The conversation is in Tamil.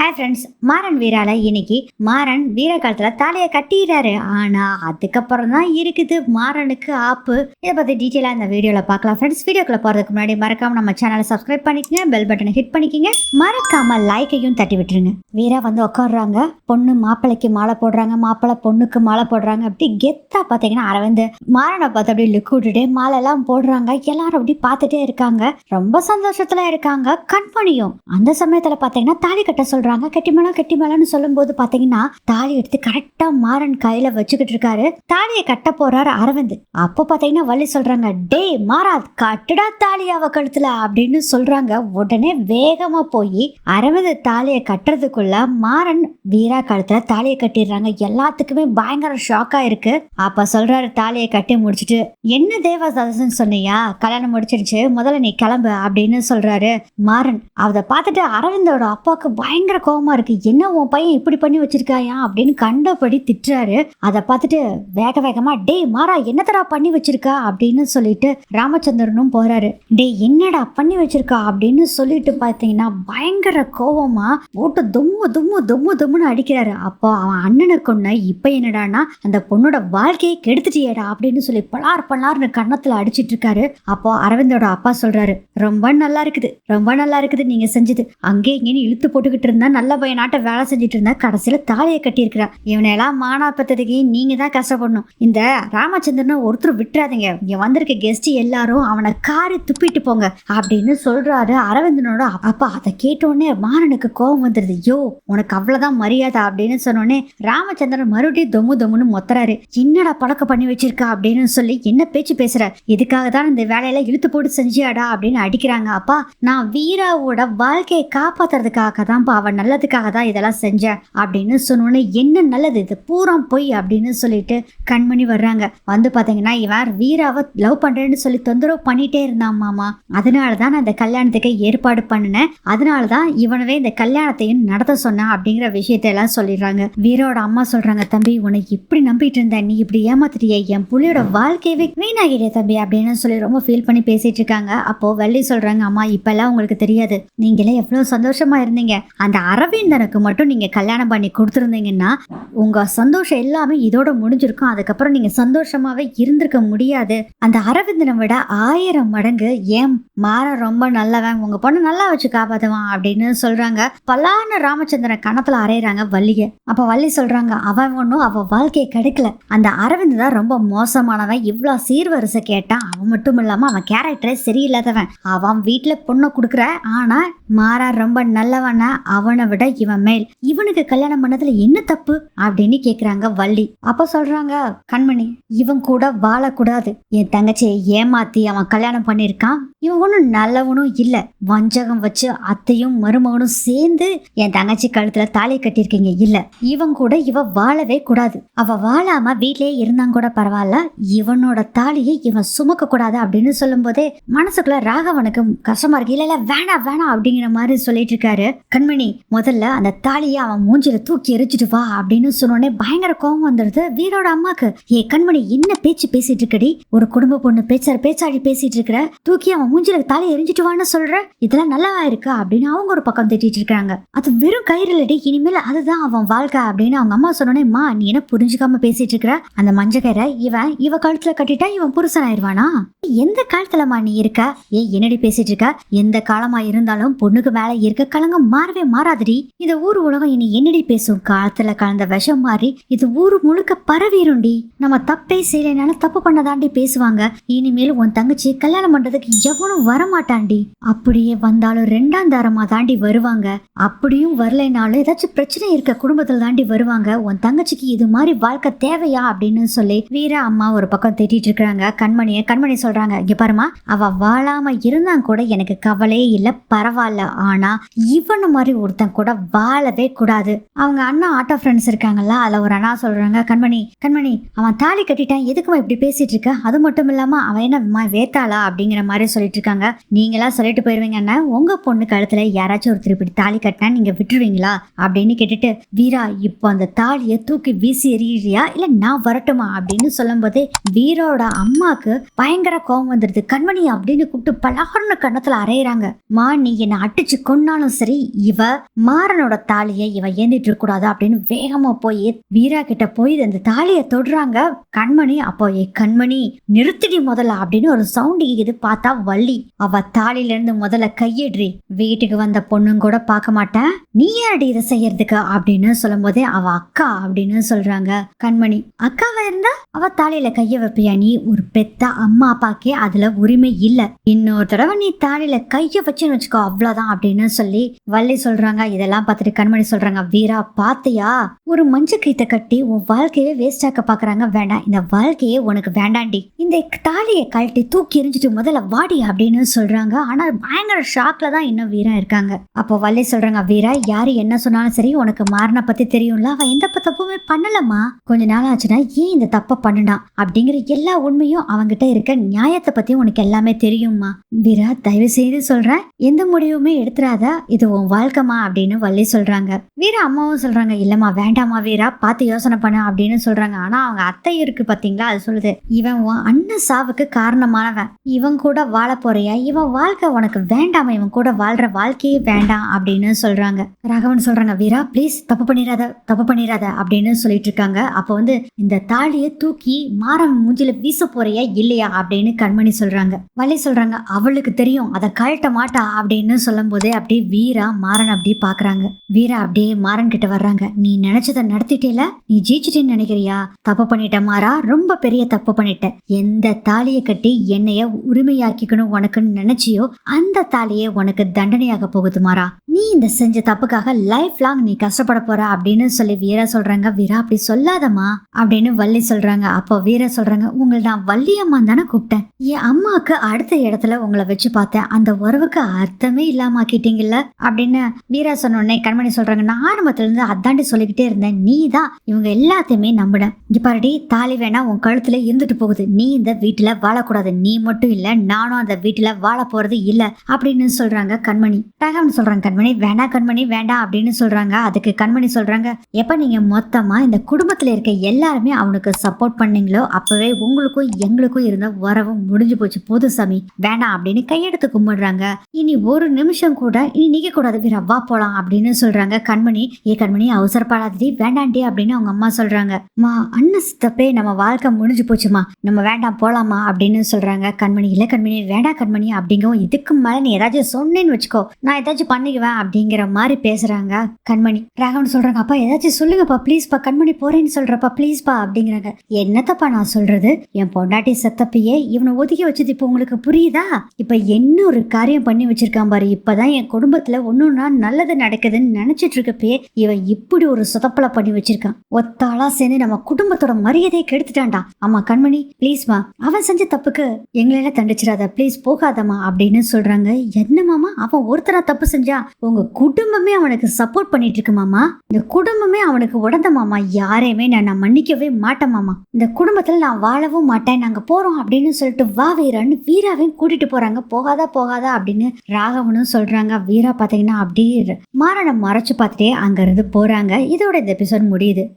ஹாய் ஃப்ரெண்ட்ஸ் மாறன் வீரால இன்னைக்கு மாறன் வீர காலத்துல தலையை கட்டிடுறாரு. ஆனா அதுக்கப்புறம் தான் இருக்குது மாறனுக்கு ஆப்பு. இதை பத்தி டீட்டெயிலா இந்த வீடியோல பார்க்கலாம் ஃப்ரெண்ட்ஸ் வீடியோக்குள்ள போறதுக்கு முன்னாடி மறக்காம நம்ம சேனலை சப்ஸ்கிரைப் பண்ணிக்கங்க பெல் பட்டனை ஹிட் பண்ணிக்கங்க. மறக்காம லைக்கையும் தட்டி விட்டுருங்க. வீரா வந்து உட்காடுறாங்க பொண்ணு மாப்பிள்ளைக்கு மாலை போடுறாங்க. மாப்பிள்ளை பொண்ணுக்கு மாலை போடுறாங்க. அப்படி கெத்தா பாத்தீங்கன்னா அரவிந்த். மாறனை பார்த்து அப்படியே லுக் விட்டுட்டு மாலை எல்லாம் போடுறாங்க. எல்லாரும் அப்படி பார்த்துட்டே இருக்காங்க. ரொம்ப சந்தோஷத்துல இருக்காங்க. கண்மணியும் அந்த சமயத்துல பாத்தீங்கன்னா தாலி கட்ட சொல்றாங்க. கெட்டிமேளம் கெட்டிமேளம்னு சொல்லும்போது பாத்தீங்கன்னா தாலி எடுத்து கரெக்டா மாறன் கையில வச்சுக்கிட்டு இருக்காரு. தாலியை கட்ட போறாரு அரவிந்த். அப்போ பாத்தீங்கன்னா வள்ளி சொல்றாங்க டேய் மாறா கட்டுடா தாலி அவ கழுத்துல அப்படின்னு சொல்றாங்க. உடனே வேகமா போய் அரவிந்த் தாலியை கட்டுறதுக்குள்ள மாறன் வீரா கழுத்துல தாலியை கட்டிடுறாங்க. எல்லாத்துக்குமே பயங்கர ஷாக்கா இருக்கு. அப்ப சொல்றாரு தாலியை கட்டி முடிச்சிட்டு என்ன தேவதாசன் சொன்னியா? கல்யாணம் முடிச்சிருச்சு. முதல்ல நீ கிளம்பு அப்படின்னு சொல்றாரு மாறன். அதை பார்த்துட்டு அரவிந்தோட அப்பாவுக்கு பயங்கர கோவமா இருக்கு. என்ன உன் பையன் இப்படி பண்ணி வச்சிருக்காயா? அப்படின்னு கண்டபடி திட்டுறாரு. அதை பார்த்துட்டு வேக வேகமா டேய் மாறா என்னத்தடா பண்ணி வச்சிருக்கா? அப்படின்னு சொல்லிட்டு ராமச்சந்திரனும் போறாரு. டேய் என்னடா பண்ணி வச்சிருக்கா? அப்படின்னு சொல்லிட்டு பார்த்தீங்கன்னா பயங்கர கோவமா போட்டு தும்மு தும்மு தும்மு தும்முன்னு அடிக்கிறாரு. அப்போ அவன் அண்ணனை கொன்ன இப்போ என்னடானா அந்த பொண்ணோட வாழ்க்கையை கெடுத்துட்டியேடா அப்படின்னு சொல்லி பலார் பலார்னு கன்னத்துல அடிச்சிட்டு இருக்காரு. அப்போ அரவிந்தோட அப்பா சொல்றாரு ரொம்ப நல்லா இருக்குது. ரொம்ப நல்லா இருக்குது நீங்க செஞ்சது. அங்கே இங்கேன்னு இழுத்து போட்டுக்கிட்டு இருந்தா நல்ல பையனாட்ட வேலை செஞ்சுட்டு இருந்தா கடைசியில தாலியை கட்டியிருக்கிறா. இவனையெல்லாம் மானாப்பத்ததுக்கு நீங்க தான் கஷ்டப்படணும். இந்த ராமச்சந்திரனை ஒருத்தர் விட்டுறாதீங்க. இங்க வந்திருக்க கெஸ்ட் எல்லாரும் அவனை காரி துப்பிட்டு போங்க அப்படின்னு சொல்றாரு அரவிந்தனோட அப்பா. அதை கேட்டோடனே மாறனுக்கு கோபம் வந்துடுது யோ உனக்கு அவ்வளவுதான் மரியாதை அப்படின்னு சொன்னோடனே ராமச்சந்திரன் மறுபடியும் தொம்மு தொம்முன்னு மொத்தறாரு. என்னடா பழக்கம் பண்ணி வச்சிருக்கா அப்படின்னு சொல்லி என்ன பேச்சு பேசுற? இதுக்காக தான் இந்த வேலையில இழுத்து போட்டு செஞ்சியாடா அப்படின்னு அடிக்கிறாங்க. அப்பா நான் வீராவோட வாழ்க்கையை காப்பாத்துறதுக்காக தான்ப்பா அவன் நல்லதுக்காக தான் இதெல்லாம் செஞ்சேன் அப்படின்னு சொன்னோன்னே என்ன நல்லது இது? பூரா பொய் அப்படின்னு சொல்லிட்டு கண்மணி வர்றாங்க. வந்து பாத்தீங்கன்னா இவன் வீராவை லவ் பண்றேன்னு சொல்லி தொந்தரவு பண்ணிட்டே இருந்தான் மாமா. அதனால தான் நான் இந்த கல்யாணத்துக்கு ஏற்பாடு பண்ணினேன். அதனால தான் இவனவே இந்த கல்யாணத்தையும் நடத்த சொன்னான் அப்படிங்கிற விஷயத்தை எல்லாம் சொல்லிடுறாங்க. வீரோட அம்மா சொல்றாங்க தம்பி உன்னை இப்படி நம்பிட்டு இருந்த நீ இப்படி ஏமாத்திட்டியே. என் புள்ளியோட வாழ்க்கையவே வீணாகிட்டே தம்பி அப்படின்னு சொல்லி ரொம்ப ஃபீல் பண்ணி பேசிட்டு இருக்காங்க. அப்போ வள்ளி சொல்றாங்க அம்மா இப்பெல்லாம் உங்களுக்கு தெரியாது. நீங்களே எவ்வளவு சந்தோஷமா இருந்தீங்க. அந்த அரவிந்தனுக்கு மட்டும் நீங்க கல்யாணம் பண்ணி கொடுத்துருந்தீங்கன்னா உங்க சந்தோஷம் எல்லாமே இதோட முடிஞ்சிருக்கும். அதுக்கப்புறம் நீங்க சந்தோஷமாவே இருந்திருக்க முடியாது. அந்த அரவிந்தனை விட ஆயிரம் மடங்கு ஏன் மாற ரொம்ப நல்லவன் உங்க பொண்ணு நல்லா வச்சு காப்பாத்துவான் அப்படின்னு சொல்றாங்க. பல்லான ராமச்சந்திரன் கணத்துல அரைகிறாங்க வள்ளிய. அப்ப வள்ளி சொல்றாங்க அவன் ஒன்றும் அவ வாழ்க்கையை கிடைக்கல. அந்த அரவிந்த் தான் ரொம்ப மோசமானவன். இவ்வளோ சீர்வரிசை கேட்டான். அவன் மட்டும் இல்லாம அவன் கேரக்டரே சரியில்லாதவன். அவன் வீட்டுல பொண்ணை கொடுக்குற ஆனா மாறா ரொம்ப நல்லவன அவன் விட இவன் மேல். இவனுக்கு கல்யாணம் பண்ணதுல என்ன தப்பு? அப்படின்னு கேக்குறாங்க வள்ளி. அப்ப சொல்றாங்க கண்மணி இவன் கூட வாழக்கூடாது. என் தங்கச்சியை ஏமாத்தி அவன் கல்யாணம் பண்ணியிருக்கான். இவன் ஒன்றும் நல்லவனும் இல்ல. வஞ்சகம் வச்சு அத்தையும் மருமகனும் சேர்ந்து என் தங்கச்சி கழுத்துல தாலி கட்டியிருக்கீங்க இல்ல. இவன் கூட இவ வாழவே கூடாது. அவ வாழாம வீட்லயே இருந்தாங்க கூட பரவாயில்ல. இவனோட தாலியை இவன் சுமக்க கூடாது அப்படின்னு சொல்லும் போதே மனசுக்குள்ள ராகவனுக்கு கஷ்டமா இருக்கு. இல்ல இல்ல வேணாம் வேணாம் அப்படிங்கிற மாதிரி சொல்லிட்டு இருக்காரு கண்மணி. முதல்ல அந்த தாலியை அவன் மூஞ்சில தூக்கி எரிச்சிட்டு வா அப்படின்னு சொன்னோடனே பயங்கர கோபம் வந்துடுது. வீரோட அம்மாக்கு ஏ கண்மணி என்ன பேச்சு பேசிட்டு இருக்கடி? ஒரு குடும்ப பொண்ணு பேச்சார் பேச்சாடி பேசிட்டு இருக்கிற தூக்கி அவன் மூஞ்சில தாலி எரிஞ்சிட்டு வான்னு சொல்ற? இதெல்லாம் நல்லாவா இருக்கா? அப்படின்னு அவங்க ஒரு பக்கம் திட்டிட்டு இருக்காங்க அது வெறும் கயிறு இல்லடி இனிமேல் அதுதான் அவன் வாழ்க்கை அப்படின்னு அவங்க அம்மா சொன்னோடனே மா நீ என்ன புரிஞ்சுக்காம பேசிட்டு இருக்கிற? அந்த மஞ்ச கயிறை இவன் இவ கழுத்துல கட்டிட்டா இவன் புருஷன் ஆயிருவானா எந்த காலத்துலமா நீ இருக்க? ஏ என்னடி பேசிட்டு இருக்க? எந்த காலமா இருந்தாலும் பொண்ணுக்கு மேல இருக்க கலங்க மாறவே மாற மாறாதடி இந்த ஊர் உலகம் இனி என்னடி பேசும்? காலத்துல கலந்த விஷம் மாறி இது ஊர் முழுக்க பரவிரும்டி. நம்ம தப்பே செய்யலைனாலும் தப்பு பண்ணதாண்டி பேசுவாங்க. இனிமேல் உன் தங்கச்சி கல்யாணம் பண்றதுக்கு எவனும் வரமாட்டாண்டி அப்படியே வந்தாலும் ரெண்டாம் தாரமா தாண்டி வருவாங்க. அப்படியும் வரலைனாலும் ஏதாச்சும் பிரச்சனை இருக்க குடும்பத்துல தாண்டி வருவாங்க. உன் தங்கச்சிக்கு இது மாதிரி வாழ்க்கை தேவையா அப்படின்னு சொல்லி வீர அம்மா ஒரு பக்கம் திட்டிட்டு இருக்கிறாங்க. கண்மணிய கண்மணி சொல்றாங்க இங்க பாருமா அவ வாழாம இருந்தா கூட எனக்கு கவலையே இல்ல பரவாயில்ல. ஆனா இவன மாதிரி ஒருத்தன் கூட வாழவே கூடாது. அவங்க அண்ணா ஆட்டோ ஃப்ரெண்ட்ஸ் இருக்காங்கல்ல அதுல ஒரு அண்ணா சொல்றாங்க கண்மணி கண்மணி அவன் தாலி கட்டிட்டான் எதுக்குமா இப்படி பேசிட்டு இருக்க? அது மட்டும் இல்லாம அவன் என்ன வேத்தாளா? அப்படிங்கிற மாதிரி சொல்லிட்டு இருக்காங்க. நீங்களா சொல்லிட்டு போயிருவீங்கன்னா உங்க பொண்ணு கழுத்துல யாராச்சும் ஒருத்தர் இப்படி தாலி கட்டினா நீங்க விட்டுருவீங்களா? அப்படின்னு கேட்டுட்டு வீரா இப்போ அந்த தாலியை தூக்கி வீசி எறியிறியா? இல்ல நான் வரட்டுமா? அப்படின்னு சொல்லும்போதே வீரோட அம்மாக்கு பயங்கர கோபம் வந்துடுது கண்மணி அப்படின்னு கூப்பிட்டு பலகர்னு கன்னத்துல அரையிறாங்க மா நீ என்னை அடிச்சு கொன்னாலும் சரி இவ மாறனோட தாலியை இவன் ஏந்திட்டு இருக்க கூடாது அப்படின்னு வேகமா போய் வீரா கிட்ட போய் அந்த தாலியை தொடுறாங்க. கண்மணி அப்போ ஏ கண்மணி நிறுத்திடி முதல்ல அப்படின்னு ஒரு சவுண்ட் இது பார்த்தா வள்ளி. அவ தாலில இருந்து முதல்ல கையிடுறி. வீட்டுக்கு வந்த பொண்ணும் கூட பார்க்க மாட்டேன். நீ யாரடி இதை செய்யறதுக்கு? அப்படின்னு சொல்லும் போதே அவ அக்கா அப்படின்னு சொல்றாங்க. கண்மணி அக்காவா இருந்தா? அவ தாலியில கைய வைப்பியா நீ? ஒரு பெத்த அம்மா அப்பாக்கே அதுல உரிமை இல்ல. இன்னொரு தடவை நீ தாலியில கைய வச்சுன்னு வச்சுக்கோ அவ்வளவுதான் அப்படின்னு சொல்லி வள்ளி சொல்றாங்க. இதெல்லாம் பார்த்துட்டு கண்மணி சொல்றாங்க வீரா பாத்தியா ஒரு மஞ்ச கீத்தை கட்டி உன் வாழ்க்கையே வேஸ்ட் ஆக்க பாக்குறாங்க வேண்டாம் இந்த வாழ்க்கையே உனக்கு வேண்டாண்டி. இந்த தாலியை கழட்டி தூக்கி எரிஞ்சிட்டு முதல்ல வாடி அப்படின்னு சொல்றாங்க. ஆனா பயங்கர ஷாக்ல தான் இன்னும் வீரா இருக்காங்க. அப்போ வள்ளி சொல்றாங்க வீரா யாரு என்ன சொன்னாலும் சரி உனக்கு மாறின பத்தி தெரியும்ல. அவன் எந்த தப்புமே பண்ணலம்மா. கொஞ்ச நாள் ஆச்சுன்னா ஏன் இந்த தப்பை பண்ணுனா அப்படிங்கிற எல்லா உண்மையும் அவங்கிட்ட இருக்க நியாயத்தை பத்தி உனக்கு எல்லாமே தெரியும்மா. வீரா தயவு செய்து சொல்றேன் எந்த முடிவுமே எடுத்துறாத. இது உன் வாழ்க்கைமா அப்படின்னு வள்ளி சொல்றாங்க. வீரா அம்மாவும் சொல்றாங்க இல்லைம்மா வேண்டாம்மா வீரா பார்த்து யோசனை பண்ண அப்படின்னு சொல்றாங்க. ஆனா அவங்க அத்தை இருக்கு பார்த்தீங்களா அது சொல்லுது இவன் உன் அண்ணன் சாவுக்கு காரணமானவன். இவன் கூட வாழ போறியா? இவன் வாழ்க்கை உனக்கு வேண்டாமா? இவன் கூட வாழ்ற வாழ்க்கையே வேண்டாம் அப்படின்னு சொல்றாங்க. ராகவன் சொல்றாங்க வீரா ப்ளீஸ் தப்பு பண்ணிடாத தப்பு பண்ணிடாத அப்படின்னு சொல்லிட்டு இருக்காங்க. அப்போ வந்து இந்த தாலியை தூக்கி மாறம் மூஞ்சில வீச போறியா இல்லையா? அப்படின்னு கண்மணி சொல்றாங்க. வள்ளி சொல்றாங்க அவளுக்கு தெரியும் அதை கழட்ட மாட்டா அப்படின்னு சொல்லும் போதே அப்படியே வீரா மாறன் அப்படியே பாக்குறாங்க. வீரா அப்படியே மாறன் கிட்ட வர்றாங்க. நீ நினைச்சதை நடத்திட்டேல? நீ ஜெயிச்சிட்டேன்னு நினைக்கிறியா? தப்பு பண்ணிட்ட மாறா? ரொம்ப பெரிய தப்பு பண்ணிட்ட. எந்த தாலியை கட்டி என்னைய உரிமையாக்கிக்கணும் உனக்குன்னு நினைச்சியோ அந்த தாலியே உனக்கு தண்டனையாக போகுது மாறா. நீ இந்த செஞ்ச தப்புக்காக லைஃப் லாங் நீ கஷ்டப்பட போற அப்படின்னு சொல்லி வீரா சொல்றாங்க. வீரா அப்படி சொல்லாதம்மா அப்படின்னு வள்ளி சொல்றாங்க. அப்போ வீரா சொல்றாங்க உங்களை நான் வள்ளி அம்மா தானே கூப்பிட்டேன். என் அம்மாவுக்கு அடுத்த இடத்துல உங்களை வச்சு பார்த்தேன். அந்த உறவுக்கு அர்த்தமே இல்லாம ஆக்கிட்டீங்கல்ல அப்படின்னு வீரா சொன்ன உடனே கண்மணி சொல்றாங்க நான் ஆரம்பத்துல இருந்து அதாண்டி சொல்லிக்கிட்டே இருந்தேன். நீ தான் இவங்க எல்லாத்தையுமே நம்பின. இப்பாடி பாருடி தாலி வேணா உன் கழுத்துல இருந்துட்டு போகுது. நீ இந்த வீட்டுல வாழக்கூடாது. நீ மட்டும் இல்ல நானும் அந்த வீட்டுல வாழ போறது இல்ல. அப்படின்னு சொல்றாங்க கண்மணி. ராகவன் சொல்றாங்க கண்மணி. கண்மணி வேணா கண்மணி வேண்டாம் அப்படின்னு சொல்றாங்க. அதுக்கு கண்மணி சொல்றாங்க எப்ப நீங்க மொத்தமா இந்த குடும்பத்துல இருக்க எல்லாருமே அவனுக்கு சப்போர்ட் பண்ணீங்களோ அப்பவே உங்களுக்கும் எங்களுக்கும் இருந்த உறவும் முடிஞ்சு போச்சு. போது சாமி வேண்டாம் அப்படின்னு கையெடுத்து கும்பிடுறாங்க. இனி ஒரு நிமிஷம் கூட இனி நிக்க கூடாது வீரா வா போலாம் அப்படின்னு சொல்றாங்க கண்மணி. ஏ கண்மணி அவசரப்படாதடி வேண்டாண்டி அப்படின்னு அவங்க அம்மா சொல்றாங்க. மா அண்ணன் சித்தப்பே நம்ம வாழ்க்கை முடிஞ்சு போச்சுமா நம்ம வேண்டாம் போலாமா அப்படின்னு சொல்றாங்க கண்மணி. இல்ல கண்மணி வேண்டாம் கண்மணி அப்படிங்கவும் இதுக்கு மேல நீ ஏதாச்சும் சொன்னேன்னு வச்சுக்கோ நான் ஏதாச்சும் பண்ணிக்குவேன் அப்படிங்கிற மாதிரி பேசுறாங்க கண்மணி. ராகவன் சொல்றாங்க அப்பா ஏதாச்சும் சொல்லுங்கப்பா ப்ளீஸ்ப்பா கண்மணி போறேன்னு சொல்றப்பா ப்ளீஸ்ப்பா அப்படிங்கிறாங்க. என்னத்தப்பா நான் சொல்றது? என் பொண்டாட்டி செத்தப்பையே இவனை ஒதுக்கி வச்சது இப்போ உங்களுக்கு புரியுதா? இப்ப என்ன ஒரு காரியம் பண்ணி வச்சிருக்கான் பாரு இப்பதான் என் குடும்பத்துல ஒன்னொன்னா நல்லது நடக்குதுன்னு நினைச்சிட்டு இருக்கப்பயே இவன் இப்படி ஒரு சொதப்பலை பண்ணி வச்சிருக்கான். ஒத்தாளா சேர்ந்து நம்ம குடும்பத்தோட மரியாதையை கெடுத்துட்டான்டா. ஆமா கண்மணி ப்ளீஸ்மா அவன் செஞ்ச தப்புக்கு எங்களெல்லாம் தண்டிச்சிடாத ப்ளீஸ் போகாதம்மா அப்படின்னு சொல்றாங்க. என்ன மாமா அவன் ஒருத்தரா தப்பு செஞ்சா உங்கள் குடும்பமே அவனுக்கு சப்போர்ட் பண்ணிட்டு இருக்கு மாமா. இந்த குடும்பமே அவனுக்கு உடந்த மாமா. யாரையுமே நான் நான் மன்னிக்கவே மாட்டேன் மாமா. இந்த குடும்பத்தில் நான் வாழவும் மாட்டேன். நாங்கள் போகிறோம் அப்படின்னு சொல்லிட்டு வா வீரான்னு வீராவையும் கூட்டிட்டு போகிறாங்க போகாதா போகாதா அப்படின்னு ராகவனும் சொல்கிறாங்க வீரா பார்த்தீங்கன்னா அப்படியே மாறனை மறைச்சு பார்த்துட்டே அங்கேருந்து போகிறாங்க இதோட இந்த எபிசோட் முடியுது.